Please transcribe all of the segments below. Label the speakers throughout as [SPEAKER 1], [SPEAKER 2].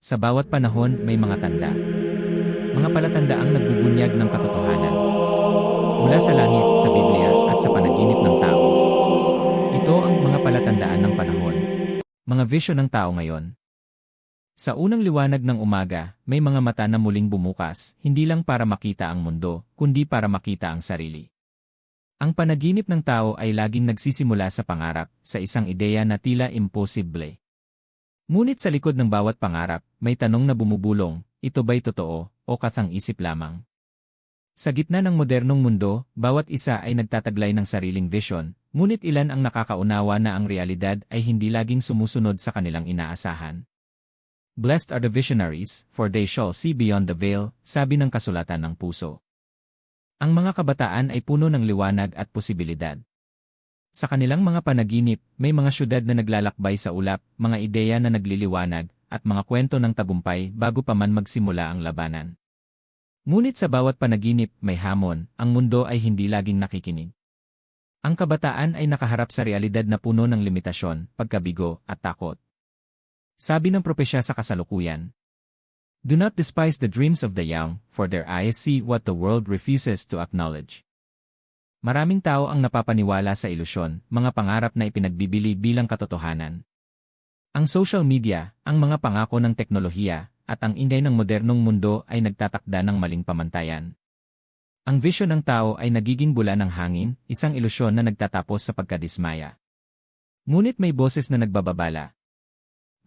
[SPEAKER 1] Sa bawat panahon may mga tanda. Mga palatandaang nagbubunyag ng katotohanan. Mula sa langit, sa Biblia, at sa panaginip ng tao. Ito ang mga palatandaan ng panahon. Mga vision ng tao ngayon. Sa unang liwanag ng umaga, may mga mata na muling bumukas, hindi lang para makita ang mundo, kundi para makita ang sarili. Ang panaginip ng tao ay laging nagsisimula sa pangarap, sa isang ideya na tila imposible. Ngunit sa likod ng bawat pangarap, may tanong na bumubulong, ito ba'y totoo, o kathang isip lamang? Sa gitna ng modernong mundo, bawat isa ay nagtataglay ng sariling vision, ngunit ilan ang nakakaunawa na ang realidad ay hindi laging sumusunod sa kanilang inaasahan. Blessed are the visionaries, for they shall see beyond the veil, sabi ng kasulatan ng puso. Ang mga kabataan ay puno ng liwanag at posibilidad. Sa kanilang mga panaginip, may mga syudad na naglalakbay sa ulap, mga ideya na nagliliwanag, at mga kwento ng tagumpay bago pa man magsimula ang labanan. Ngunit sa bawat panaginip, may hamon, ang mundo ay hindi laging nakikinig. Ang kabataan ay nakaharap sa realidad na puno ng limitasyon, pagkabigo, at takot. Sabi ng propesya sa kasalukuyan, Do not despise the dreams of the young, for their eyes see what the world refuses to acknowledge. Maraming tao ang napapaniwala sa ilusyon, mga pangarap na ipinagbibili bilang katotohanan. Ang social media, ang mga pangako ng teknolohiya, at ang ingay ng modernong mundo ay nagtatakda ng maling pamantayan. Ang vision ng tao ay nagiging bula ng hangin, isang ilusyon na nagtatapos sa pagkadismaya. Ngunit may boses na nagbababala,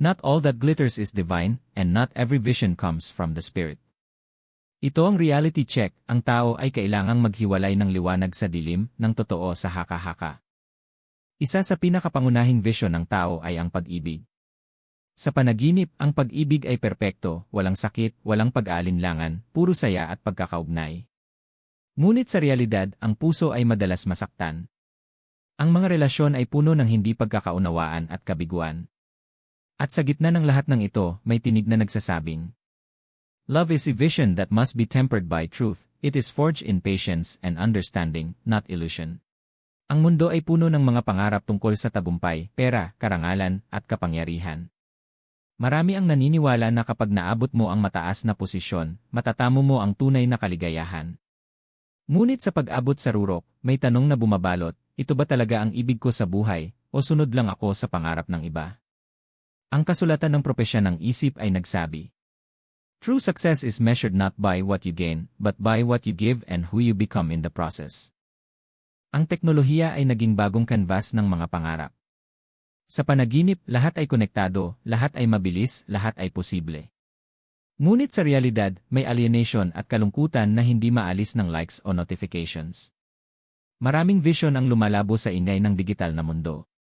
[SPEAKER 1] Not all that glitters is divine, and not every vision comes from the Spirit. Ito ang reality check, ang tao ay kailangang maghiwalay ng liwanag sa dilim, ng totoo sa haka-haka. Isa sa pinakapangunahing vision ng tao ay ang pag-ibig. Sa panaginip, ang pag-ibig ay perpekto, walang sakit, walang pag-aalinlangan, puro saya at pagkakaugnay. Ngunit sa realidad, ang puso ay madalas masaktan. Ang mga relasyon ay puno ng hindi pagkakaunawaan at kabiguan. At sa gitna ng lahat ng ito, may tinig na nagsasabing, Love is a vision that must be tempered by truth, it is forged in patience and understanding, not illusion. Ang mundo ay puno ng mga pangarap tungkol sa tagumpay, pera, karangalan, at kapangyarihan. Marami ang naniniwala na kapag naabot mo ang mataas na posisyon, matatamo mo ang tunay na kaligayahan. Ngunit sa pag-abot sa rurok, may tanong na bumabalot, ito ba talaga ang ibig ko sa buhay, o sunod lang ako sa pangarap ng iba? Ang kasulatan ng propesya ng isip ay nagsabi, True success is measured not by what you gain, but by what you give and who you become in the process. Ang teknolohiya ay naging bagong canvas ng mga pangarap. Sa panaginip, lahat ay konektado, lahat ay mabilis, lahat ay posible. Ngunit sa realidad, may alienation at kalungkutan na hindi maalis ng likes o notifications. Maraming vision ang lumalabo sa ingay ng digital na mundo.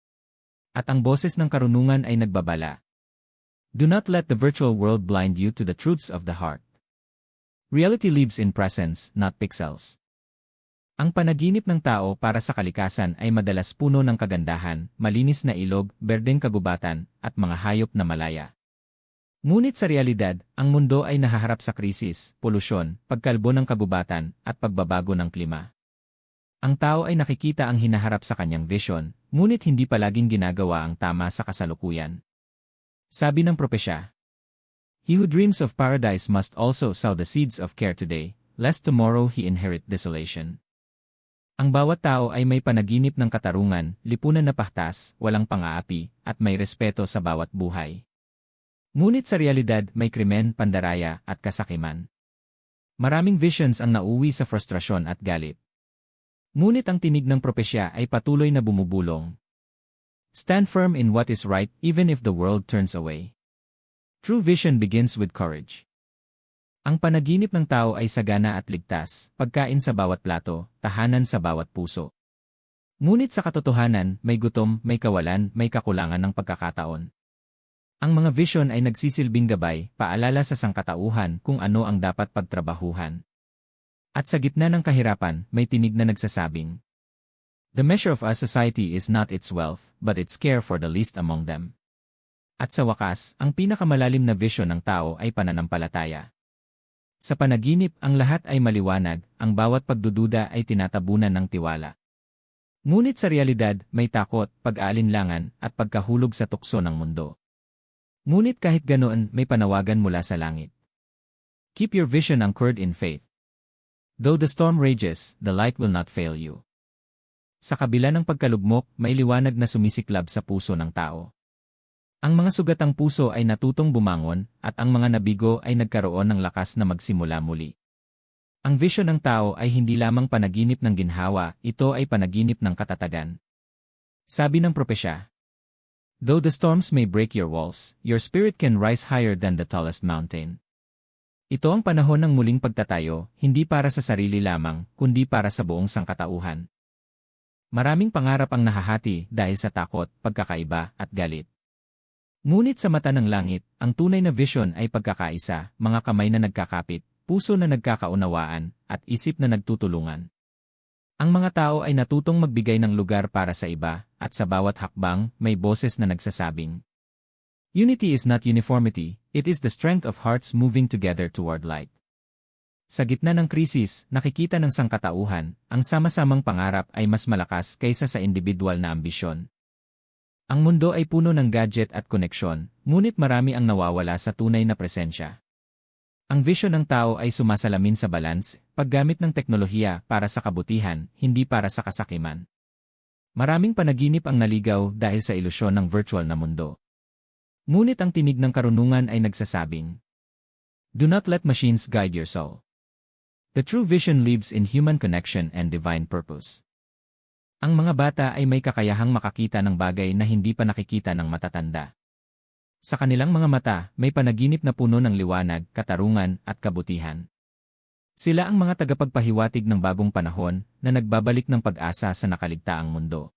[SPEAKER 1] At ang boses ng karunungan ay nagbabala. Do not let the virtual world blind you to the truths of the heart. Reality lives in presence, not pixels. Ang panaginip ng tao para sa kalikasan ay madalas puno ng kagandahan, malinis na ilog, berdeng kagubatan, at mga hayop na malaya. Ngunit sa realidad, ang mundo ay nahaharap sa krisis, polusyon, pagkalbo ng kagubatan, at pagbabago ng klima. Ang tao ay nakikita ang hinaharap sa kanyang vision, ngunit hindi palaging ginagawa ang tama sa kasalukuyan. Sabi ng propesya, He who dreams of paradise must also sow the seeds of care today, lest tomorrow he inherit desolation. Ang bawat tao ay may panaginip ng katarungan, lipunan na pahtas, walang pang-aapi, at may respeto sa bawat buhay. Ngunit sa realidad may krimen, pandaraya, at kasakiman. Maraming visions ang nauwi sa frustrasyon at galit. Ngunit ang tinig ng propesya ay patuloy na bumubulong. Stand firm in what is right even if the world turns away. True vision begins with courage. Ang panaginip ng tao ay sagana at ligtas, pagkain sa bawat plato, tahanan sa bawat puso. Ngunit sa katotohanan, may gutom, may kawalan, may kakulangan ng pagkakataon. Ang mga vision ay nagsisilbing gabay, paalala sa sangkatauhan kung ano ang dapat pagtrabahuhan. At sa gitna ng kahirapan, may tinig na nagsasabing, The measure of a society is not its wealth, but its care for the least among them. At sa wakas, ang pinakamalalim na vision ng tao ay pananampalataya. Sa panaginip, ang lahat ay maliwanag, ang bawat pagdududa ay tinatabunan ng tiwala. Ngunit sa realidad, may takot, pag-aalinlangan, at pagkahulog sa tukso ng mundo. Ngunit kahit ganoon, may panawagan mula sa langit. Keep your vision anchored in faith. Though the storm rages, the light will not fail you. Sa kabila ng pagkalugmok, may liwanag na sumisiklab sa puso ng tao. Ang mga sugatang puso ay natutong bumangon at ang mga nabigo ay nagkaroon ng lakas na magsimula muli. Ang vision ng tao ay hindi lamang panaginip ng ginhawa, ito ay panaginip ng katatagan. Sabi ng propesya, Though the storms may break your walls, your spirit can rise higher than the tallest mountain. Ito ang panahon ng muling pagtatayo, hindi para sa sarili lamang, kundi para sa buong sangkatauhan. Maraming pangarap ang nahahati dahil sa takot, pagkakaiba, at galit. Ngunit sa mata ng langit, ang tunay na vision ay pagkakaisa, mga kamay na nagkakapit, puso na nagkakaunawaan, at isip na nagtutulungan. Ang mga tao ay natutong magbigay ng lugar para sa iba, at sa bawat hakbang, may boses na nagsasabing. Unity is not uniformity, it is the strength of hearts moving together toward light. Sa gitna ng krisis, nakikita ng sangkatauhan, ang sama-samang pangarap ay mas malakas kaysa sa individual na ambisyon. Ang mundo ay puno ng gadget at koneksyon, ngunit marami ang nawawala sa tunay na presensya. Ang vision ng tao ay sumasalamin sa balance, paggamit ng teknolohiya para sa kabutihan, hindi para sa kasakiman. Maraming panaginip ang naligaw dahil sa ilusyon ng virtual na mundo. Ngunit ang tinig ng karunungan ay nagsasabing, Do not let machines guide your soul. The true vision lives in human connection and divine purpose. Ang mga bata ay may kakayahang makakita ng bagay na hindi pa nakikita ng matatanda. Sa kanilang mga mata, may panaginip na puno ng liwanag, katarungan, at kabutihan. Sila ang mga tagapagpahiwatig ng bagong panahon na nagbabalik ng pag-asa sa nakaligtaang mundo.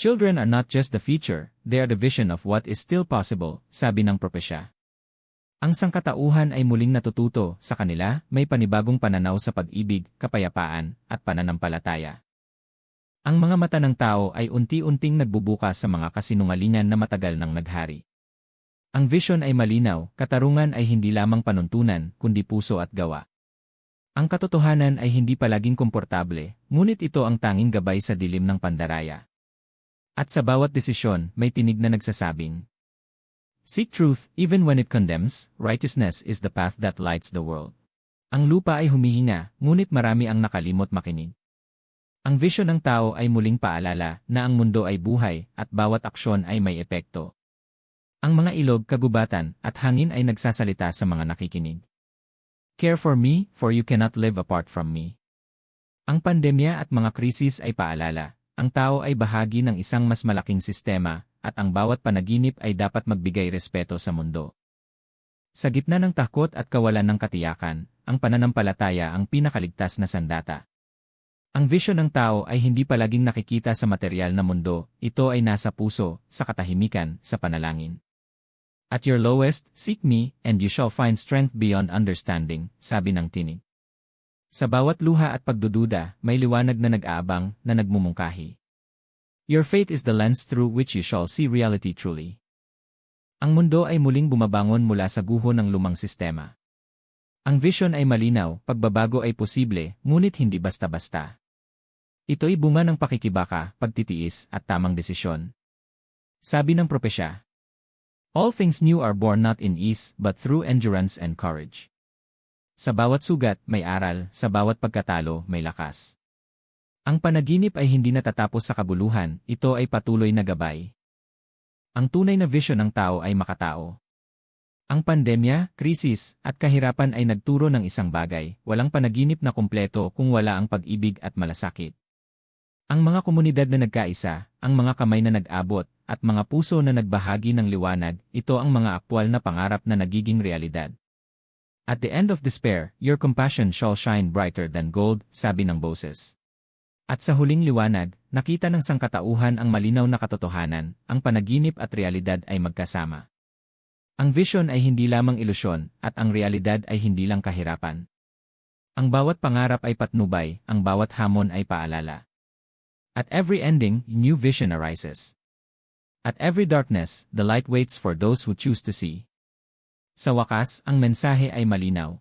[SPEAKER 1] Children are not just the future, they are the vision of what is still possible, sabi ng propesya. Ang sangkatauhan ay muling natututo sa kanila, may panibagong pananaw sa pag-ibig, kapayapaan, at pananampalataya. Ang mga mata ng tao ay unti-unting nagbubukas sa mga kasinungalingan na matagal nang naghari. Ang vision ay malinaw, katarungan ay hindi lamang panuntunan, kundi puso at gawa. Ang katotohanan ay hindi palaging komportable, ngunit ito ang tanging gabay sa dilim ng pandaraya. At sa bawat desisyon, may tinig na nagsasabing, Seek truth, even when it condemns, righteousness is the path that lights the world. Ang lupa ay humihinga, ngunit marami ang nakalimot makinig. Ang vision ng tao ay muling paalala na ang mundo ay buhay at bawat aksyon ay may epekto. Ang mga ilog, kagubatan, at hangin ay nagsasalita sa mga nakikinig. Care for me, for you cannot live apart from me. Ang pandemya at mga krisis ay paalala, ang tao ay bahagi ng isang mas malaking sistema, at ang bawat panaginip ay dapat magbigay respeto sa mundo. Sa gitna ng takot at kawalan ng katiyakan, ang pananampalataya ang pinakaligtas na sandata. Ang vision ng tao ay hindi palaging nakikita sa material na mundo, ito ay nasa puso, sa katahimikan, sa panalangin. At your lowest, seek me, and you shall find strength beyond understanding, sabi ng tinig. Sa bawat luha at pagdududa, may liwanag na nag-aabang, na nagmumungkahi. Your faith is the lens through which you shall see reality truly. Ang mundo ay muling bumabangon mula sa guho ng lumang sistema. Ang vision ay malinaw, pagbabago ay posible, ngunit hindi basta-basta. Ito'y bunga ng pakikibaka, pagtitiis, at tamang desisyon. Sabi ng propesya, All things new are born not in ease, but through endurance and courage. Sa bawat sugat, may aral, sa bawat pagkatalo, may lakas. Ang panaginip ay hindi natatapos sa kabuluhan, ito ay patuloy na gabay. Ang tunay na vision ng tao ay makatao. Ang pandemya, krisis, at kahirapan ay nagturo ng isang bagay, walang panaginip na kumpleto kung wala ang pag-ibig at malasakit. Ang mga komunidad na nagkaisa, ang mga kamay na nag-abot, at mga puso na nagbahagi ng liwanag, ito ang mga aktwal na pangarap na nagiging realidad. At the end of despair, your compassion shall shine brighter than gold, sabi ng boses. At sa huling liwanag, nakita ng sangkatauhan ang malinaw na katotohanan, ang panaginip at realidad ay magkasama. Ang vision ay hindi lamang ilusyon, at ang realidad ay hindi lang kahirapan. Ang bawat pangarap ay patnubay, ang bawat hamon ay paalala. At every ending, new vision arises. At every darkness, the light waits for those who choose to see. Sa wakas, ang mensahe ay malinaw.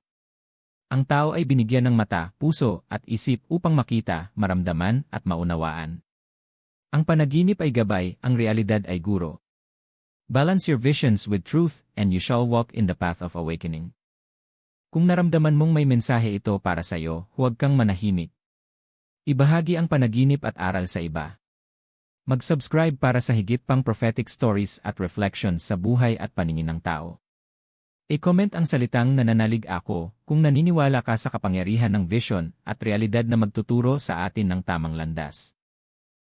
[SPEAKER 1] Ang tao ay binigyan ng mata, puso, at isip upang makita, maramdaman, at maunawaan. Ang panaginip ay gabay, ang realidad ay guro. Balance your visions with truth, and you shall walk in the path of awakening. Kung naramdaman mong may mensahe ito para sa iyo, huwag kang manahimik. Ibahagi ang panaginip at aral sa iba. Mag-subscribe para sa higit pang prophetic stories at reflections sa buhay at paningin ng tao. I-comment ang salitang nananalig ako kung naniniwala ka sa kapangyarihan ng vision at realidad na magtuturo sa atin ng tamang landas.